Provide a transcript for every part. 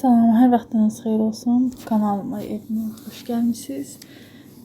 Salam, hər vaxtınız xeyir olsun. Kanalıma, evimə xoş gəlmisiniz.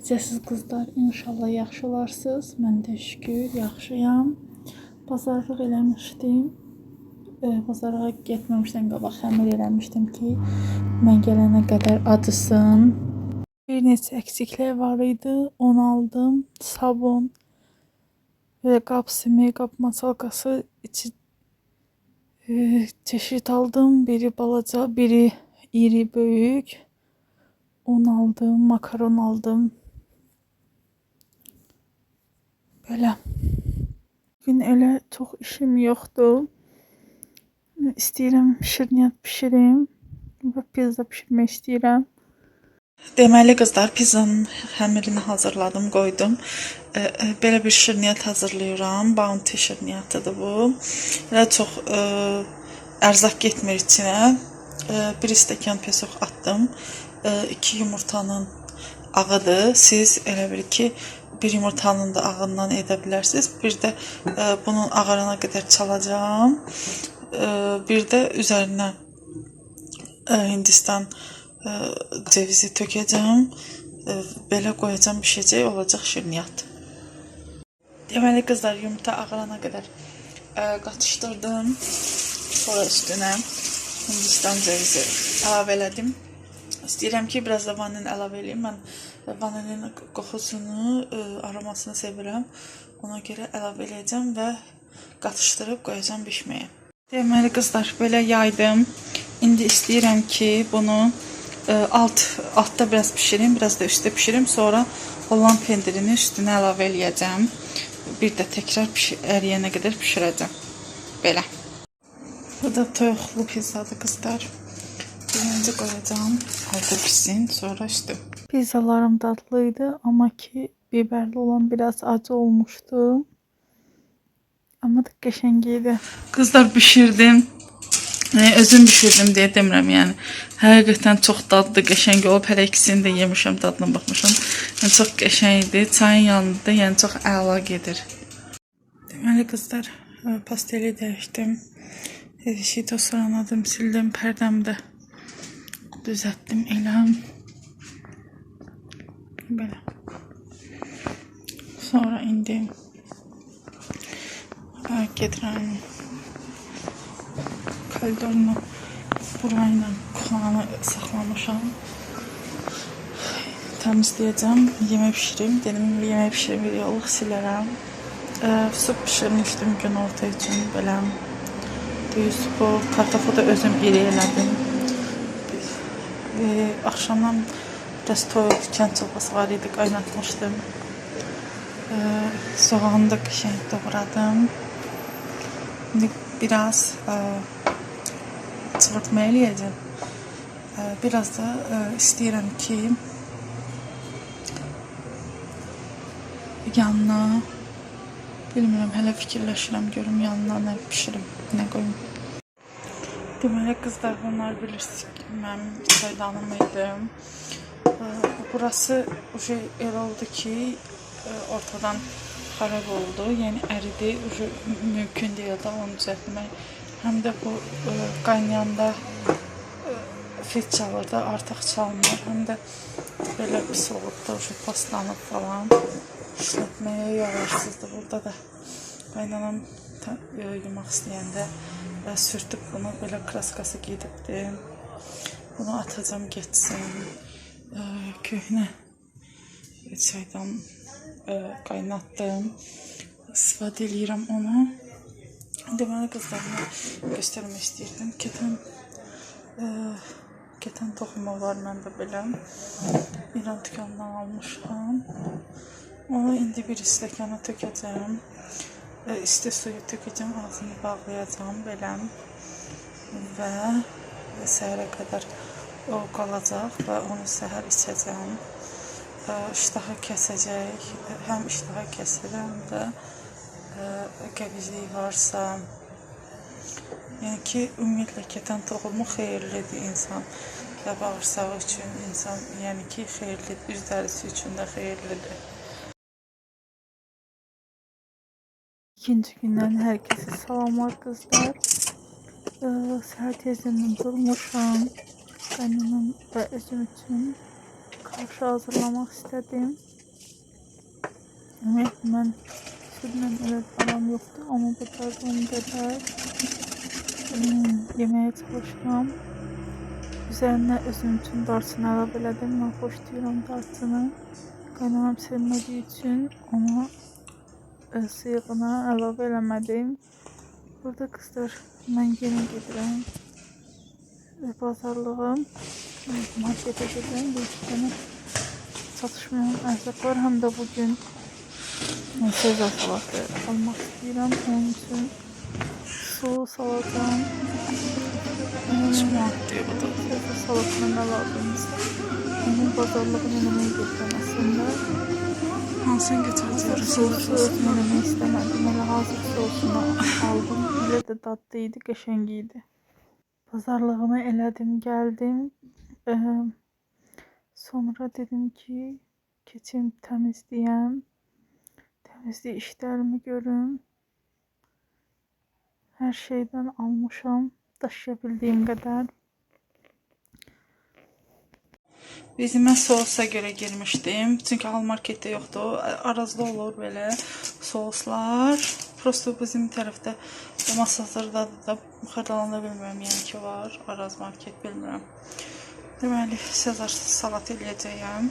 Necəsiz qızlar? İnşallah yaxşı olarsınız. Mən də şükür yaxşıyam. Bazarlıq eləmişdim. E, bazara getməmişdən qabaq həmil eləmişdim ki, mən gələnə qədər acısın. Bir neçə əksiklər var idi. Onu aldım. Sabun, ve qap simi, qap masalkası, içi e, çeşit aldım. Biri balaca, biri iri, büyük. Un aldım, makaron aldım. Böyle. Bugün elə çox işim yoxdur. İstəyirəm şirniyyat bişirim və pizza bişirmək istəyirəm. Deməli qızlar, pizzanın həmirini hazırladım, qoydum. E, e, belə bir şirniyyat hazırlayıram. Bounty şirniyyatıdır bu. Elə çox e, getmir içinə. Bir stəkan pesoq atdım. E, iki yumurtanın ağıdır. Siz elə bil ki, bir yumurtanın da ağından edə bilərsiniz. Bir də e, bunun ağarana qədər çalacağım. E, bir də üzərinə e, Hindistan cevizi tökəcəm. E, belə qoyacağam bişəcək olacaq şirniyyat. Deməli qızlar yumurta ağarana qədər e, qatışdırdım. Sonra üstünə Hindistan cevizi əlavə elədim. Ki, biraz da vanilin əlavə eləyim. Mən vanilin qoxusunu, e, aromasını sevirəm. Ona görə əlavə eləyəcəm və qatışdırıb qoyacağam bişməyə. Deməli qızlar, belə yaydım. İndi istəyirəm ki, bunu e, alt altda biraz bişirim, biraz da üstdə bişirim. Sonra olan pendirini üstünə əlavə eləyəcəm. Bir də təkrar əriyənə qədər bişirəcəm. Belə. Bu da toyuqlu pizzadır qızlar. Birinci qoyacağım, altı pişsin, sonra üstü. Pizzalarım dadlıydı ama ki biberli olan biraz acı olmuştu. Ama da qəşəng idi. Qızlar bişirdim. Yəni, özüm bişirdim deyə demirəm, yəni. Həqiqətən çox dadlı, qəşəng olub. Hələ ikisini də yemişəm, dadına baxmışam. Yəni çox qəşəng idi. Çayın yanında, yəni çox əla gedir. Deməli qızlar, e, pasteli dəyişdim. Evi tosranadım, sildim, pərdəmdə düzəltdim eləm. Belə. Sonra indi e, gedirəm koridorunu burayla kuxanı saxlamışam. Təmizləyəcəm, yemək bişirim. Dedim yemək bişirim, videolıq silərəm. E, su pişirmişdim gün orta üçün belə. Düz bu kartofu da özüm iri elədim. E, axşamdan biraz toyuq kənd çorbası var idi, qaynatmışdım. E, soğanı da qəşəng doğradım. İndi biraz e, çığırtma eləyəcəm. E, biraz da e, istəyirəm ki, yanına bilmirəm, hələ fikirləşirəm, görüm yanına nə bişirim, nə qoyum. Deməli qızlar, bunlar bilirsiniz ki, mənim çaydanım idi. E, Burası uje elə oldu ki, e, ortadan xarab oldu. Yəni əridi, uje mümkün deyil də onu düzəltmək. Həm də bu e, qaynayanda e, fit çalır da, artıq çalmır. Həm də belə pis olub da, paslanıb falan. İşlətməyə yararsızdır. Burada da qaynanam e, yumaq istəyəndə e, sürtüb bunu belə kraskası gedibdi. Bunu atacağım getsin. E, köhnə çaydan e, qaynatdım. İstifadə eləyirəm onu. Deməli qızlarıma göstərmək istəyirdim. Keten e, keten toxumu var məndə belə. İran dükanından almışam. Onu indi bir stəkana tökəcəm. E, İsti suyu tökəcəm, ağzını bağlayacağam belə. Və səhərə qədər o qalacaq və onu səhər içəcəm. E, İştahı kəsəcək. Həm iştahı kəsir, həm də e, qəbizlik varsa, yəni ki, ümumiyyətlə keten toxumu xeyirlidir insan və bağırsağı üçün insan, yəni ki, xeyirlidir, üz dərisi üçün də xeyirlidir. İkinci gündən hər kəsə salamlar qızlar. Ee, səhər tezdən durmuşam. Qaynanam və özüm üçün qarşı hazırlamaq istədim. Ümumiyyətlə südlə elə aram yoxdur, amma bacardığım qədər hmm, yeməyə çalışıram. Üzərinə özüm üçün darçını əlavə elədim. Mən xoş deyirəm darçını. Qaynanam sevmədiyi üçün onu e, sıyığına əlavə eləmədim. Burada qızlar mən yenə gedirəm. ve pazarlığım markete gedirəm. Bir iki dənə çatışmayan ərzaq var. Həm bugün sezar salatı almaq istəyirəm. Onun üçün bu da. Sezar salatına nə lazımsa. Onun pazarlığını eləməyə gedirəm əslində. Hansını götürəcəyik? sosu özüm eləmək istəmədim. Elə hazır sosunu aldım. Elə də dadlı idi, qəşəng idi. Pazarlığımı elədim, gəldim. Sonra dedim ki, keçim təmizləyəm. Təmizlik işlərimi görüm. Hər şeydən almışam, daşıya bildiyim qədər. Bizim mən sosa görə girmişdim. Çünki hal marketdə yoxdur. Arazda olur belə soslar. Prosto bizim tərəfdə masazırda da xırdalanda bilmirəm, yəni ki var. Araz market bilmirəm. Deməli, Sezar salat eləyəcəyəm.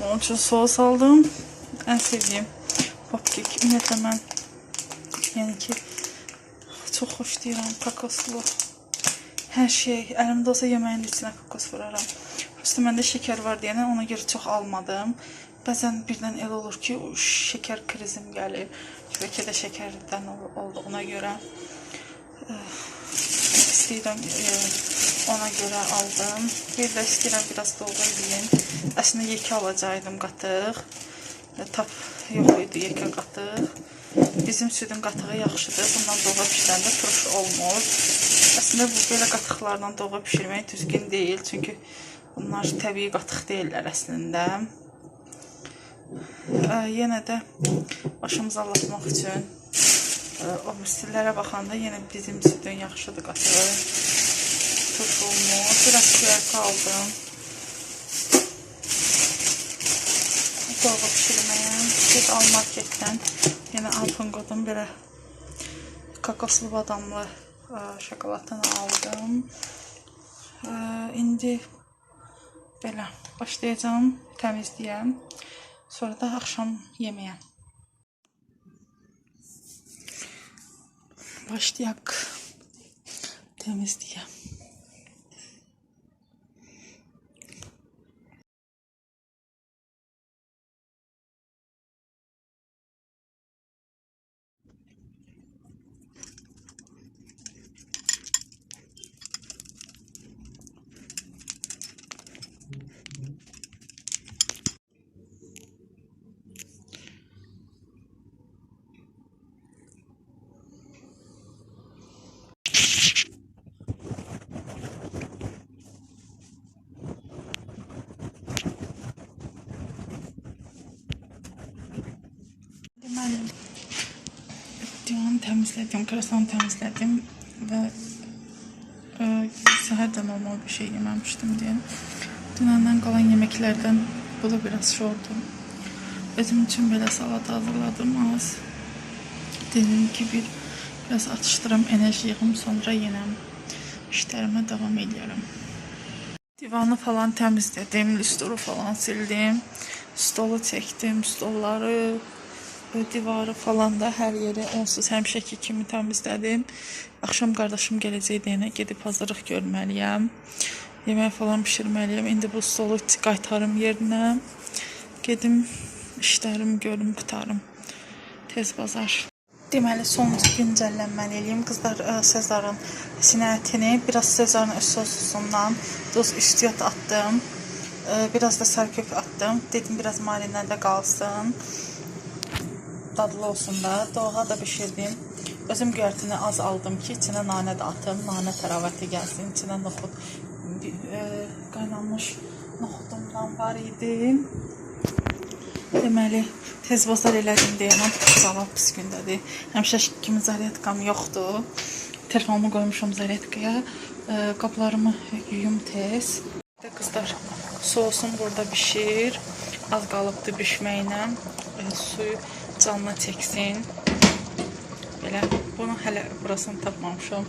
Onun üçün sos aldım. Ən sevdiyim popkek. Ümumiyyətlə mən yəni ki çox xoşlayıram kokoslu. Hər şey əlimdə olsa yeməyin içinə kokos vuraram. Prosto məndə şəkər var deyənə ona görə çox almadım. Bəzən birdən elə olur ki, şəkər krizim gəlir. Bəlkə də şəkərdən ol- olduğuna görə eh, istəyirəm eh, ona görə aldım. Bir də istəyirəm biraz dolğa yeyim. Əslində yekə alacaqdım qatıq. Tap yox idi yekə qatıq. Bizim südün qatığı yaxşıdır. Bundan dolğa bişirəndə turş olmur. Əslində bu belə qatıqlarla dolğa bişirmək düzgün deyil. Çünki bunlar təbii qatıq deyillər əslində. Ə, yenə də başımızı allatmaq üçün o müstillərə baxanda yenə bizim südün yaxşıdır qatığı. Turş olmur. Biraz kuyarka aldım. Dolga pişirməyə. Bir al marketdən yenə Alpen God'un belə kokoslu badamlı ə, şokoladını aldım. Ə, indi belə başlayacağam təmizləyəm. Sonra da axşam yeməyə. Başlayaq təmizliyə. Təmizlədim, krasanı təmizlədim və ə, səhər də normal bir şey yeməmişdim deyə. Dünəndən qalan yeməklərdən bu da biraz şordu. Özüm üçün belə salat hazırladım az. Dedim ki bir biraz atışdıram, enerji yığım, sonra yenə işlərimə davam edərəm. Divanı falan təmizlədim, lüsturu falan sildim. Stolu çəkdim, stolları, e, divarı falan da hər yeri onsuz həmişəki kimi təmizlədim. Axşam qardaşım gələcək deyənə gedib hazırlıq görməliyəm. Yemək falan bişirməliyəm. İndi bu stolu qaytarım yerinə. Gedim işlərimi görüm, qutarım. Tez bazar. Deməli sonuncu güncəllənməni eləyim. Qızlar ə, Sezarın sinə ətini, biraz Sezarın öz sosundan duz üstüyat atdım. Ə, Biraz da sərkök atdım. Dedim biraz marinədə qalsın. Dadlı olsun da. Dolğa da bişirdim. Özüm göyərtini az aldım ki, içinə nanə də atım. Nanə təravəti gəlsin. İçinə noxud ə, qaynanmış noxudumdan var idi. Deməli, tez bazar elədim deyəməm, cavab pis gündədir. Həmişə kimi zaryadkam yoxdur. Telefonumu qoymuşam zaryatkaya. Ee, qaplarımı yuyum tez. De kızlar, sosum burada pişir. Az qalıbdı bişməyinə. Ee, suyu canına çəksin. Belə bunu hələ burasını tapmamışam.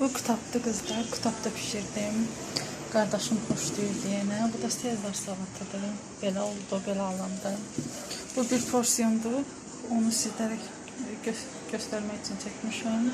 Bu kitabdı kızlar, kitabda pişirdim. Qardaşım xoşlayır deyənə. Bu da Sezar salatıdır. Belə oldu, belə alındı. Bu bir porsiyondur. Onu sizlərə gö göstərmək üçün çəkmişəm.